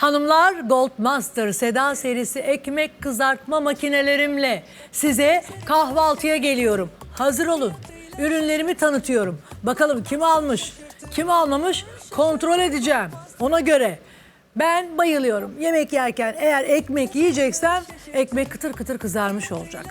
Hanımlar Goldmaster Seda serisi ekmek kızartma makinelerimle size kahvaltıya geliyorum. Hazır olun. Ürünlerimi tanıtıyorum. Bakalım kim almış, kim almamış kontrol edeceğim. Ona göre ben bayılıyorum. Yemek yerken eğer ekmek yiyeceksem ekmek kıtır kıtır kızarmış olacak.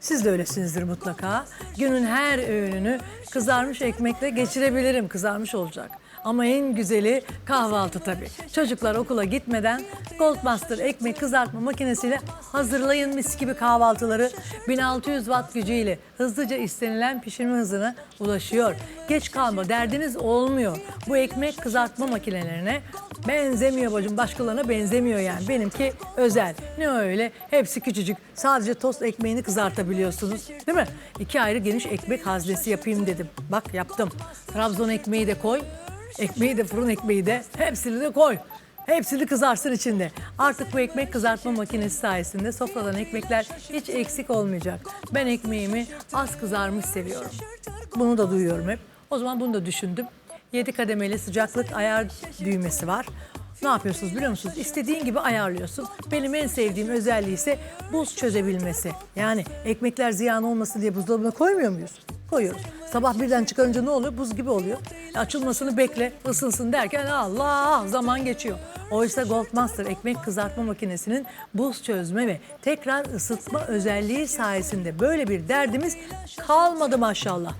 Siz de öylesinizdir mutlaka. Günün her öğününü kızarmış ekmekle geçirebilirim. Kızarmış olacak. Ama en güzeli kahvaltı tabii. Çocuklar okula gitmeden Goldmaster ekmek kızartma makinesiyle hazırlayın mis gibi kahvaltıları. 1600 watt gücüyle hızlıca istenilen pişirme hızına ulaşıyor. Geç kalma derdiniz olmuyor. Bu ekmek kızartma makinelerine benzemiyor bacım. Başkalarına benzemiyor yani. Benimki özel. Ne öyle? Hepsi küçücük. Sadece tost ekmeğini kızartabiliyorsunuz. Değil mi? İki ayrı geniş ekmek haznesi yapayım dedim. Bak yaptım. Trabzon ekmeği de koy. Ekmeği de fırın ekmeği de hepsini de koy. Hepsini kızarsın içinde. Artık bu ekmek kızartma makinesi sayesinde sofradan ekmekler hiç eksik olmayacak. Ben ekmeğimi az kızarmış seviyorum. Bunu da duyuyorum hep. O zaman bunu da düşündüm. 7 kademeli sıcaklık ayar düğmesi var. Ne yapıyorsunuz biliyor musunuz? İstediğin gibi ayarlıyorsun. Benim en sevdiğim özelliği ise buz çözebilmesi. Yani ekmekler ziyan olmasın diye buzdolabına koymuyor muyuz? Koyuyoruz. Sabah birden çıkarınca ne oluyor? Buz gibi oluyor. Açılmasını bekle, ısınsın derken Allah zaman geçiyor. Oysa Goldmaster ekmek kızartma makinesinin buz çözme ve tekrar ısıtma özelliği sayesinde böyle bir derdimiz kalmadı maşallah.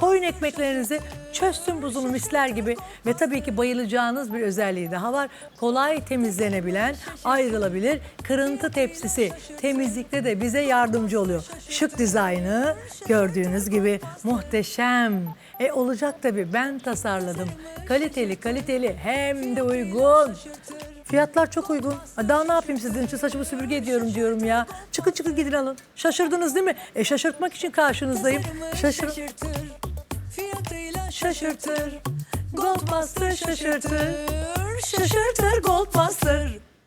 Koyun ekmeklerinizi çözsün buzunu misler gibi ve tabii ki bayılacağınız bir özelliği daha var. Kolay temizlenebilen, ayrılabilir kırıntı tepsisi. Temizlikte de bize yardımcı oluyor. Şık dizaynı gördüğünüz gibi muhteşem. E olacak tabii ben tasarladım. Kaliteli kaliteli hem de uygun. Fiyatlar çok uygun. Ha, Daha ne yapayım sizin için saçımı süpürge ediyorum diyorum ya. Çıkın çıkın gidin alın. Şaşırdınız değil mi? E şaşırtmak için karşınızdayım. Şaşırın. Şaşırtır. Goldmaster şaşırtır. Şaşırtır Goldmaster.